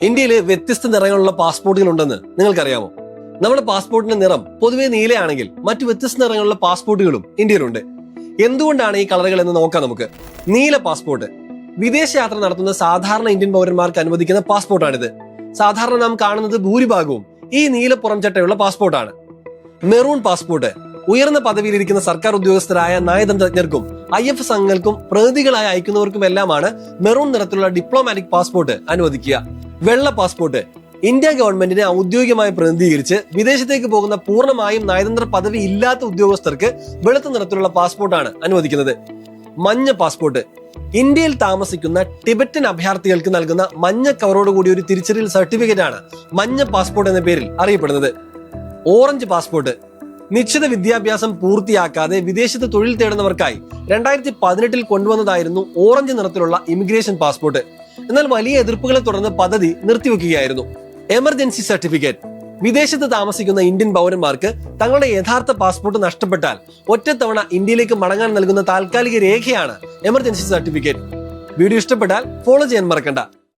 ഇന്ത്യയിൽ വ്യത്യസ്ത നിറങ്ങളുള്ള പാസ്പോർട്ടുകൾ ഉണ്ടെന്ന് നിങ്ങൾക്കറിയാമോ? നമ്മുടെ പാസ്പോർട്ടിന്റെ നിറം പൊതുവെ നീലയാണെങ്കിൽ മറ്റ് വ്യത്യസ്ത നിറങ്ങളുള്ള പാസ്പോർട്ടുകളും ഇന്ത്യയിലുണ്ട്. എന്തുകൊണ്ടാണ് ഈ കളറുകൾ എന്ന് നോക്കാം നമുക്ക്. നീല പാസ്പോർട്ട്. വിദേശ യാത്ര നടത്തുന്ന സാധാരണ ഇന്ത്യൻ പൗരന്മാർക്ക് അനുവദിക്കുന്ന പാസ്പോർട്ടാണിത്. സാധാരണ നാം കാണുന്നത് ഭൂരിഭാഗവും ഈ നീല പുറംചട്ടയുള്ള പാസ്പോർട്ടാണ്. Maroon passport. ഉയർന്ന പദവിയിലിരിക്കുന്ന സർക്കാർ ഉദ്യോഗസ്ഥരായ നയതന്ത്രജ്ഞർക്കും ഐ എഫ് എസ് അംഗങ്ങൾക്കും പ്രതിനിധികളായി അയക്കുന്നവർക്കുമെല്ലാമാണ് മെറൂൺ നിറത്തിലുള്ള ഡിപ്ലോമാറ്റിക് പാസ്പോർട്ട് അനുവദിക്കുക. വെള്ള പാസ്പോർട്ട്. ഇന്ത്യ ഗവൺമെന്റിനെ ഔദ്യോഗികമായി പ്രതിനിധീകരിച്ച് വിദേശത്തേക്ക് പോകുന്ന പൂർണമായും നയതന്ത്ര പദവി ഇല്ലാത്ത ഉദ്യോഗസ്ഥർക്ക് വെളുത്ത നിറത്തിലുള്ള പാസ്പോർട്ടാണ് അനുവദിക്കുന്നത്. മഞ്ഞ പാസ്പോർട്ട്. ഇന്ത്യയിൽ താമസിക്കുന്ന ടിബറ്റൻ അഭയാർത്ഥികൾക്ക് നൽകുന്ന മഞ്ഞ കവറോട് കൂടി ഒരു തിരിച്ചറിയൽ സർട്ടിഫിക്കറ്റ് ആണ് മഞ്ഞ പാസ്പോർട്ട് എന്ന പേരിൽ അറിയപ്പെടുന്നത്. Orange passport. നിശ്ചിത വിദ്യാഭ്യാസം പൂർത്തിയാക്കാതെ വിദേശത്ത് തൊഴിൽ തേടുന്നവർക്കായി രണ്ടായിരത്തി പതിനെട്ടിൽ കൊണ്ടുവന്നതായിരുന്നു ഓറഞ്ച് നിറത്തിലുള്ള ഇമിഗ്രേഷൻ പാസ്പോർട്ട്. എന്നാൽ വലിയ എതിർപ്പുകളെ തുടർന്ന് പദ്ധതി നിർത്തിവെക്കുകയായിരുന്നു. എമർജൻസി സർട്ടിഫിക്കറ്റ് വിദേശത്ത് താമസിക്കുന്ന ഇന്ത്യൻ പൗരന്മാർക്ക് തങ്ങളുടെ യഥാർത്ഥ പാസ്പോർട്ട് നഷ്ടപ്പെട്ടാൽ ഒറ്റത്തവണ ഇന്ത്യയിലേക്ക് മടങ്ങാൻ നൽകുന്ന താൽക്കാലിക രേഖയാണ് എമർജൻസി സർട്ടിഫിക്കറ്റ് വീഡിയോ ഇഷ്ടപ്പെട്ടാൽ ഫോളോ ചെയ്യാൻ മറക്കണ്ട.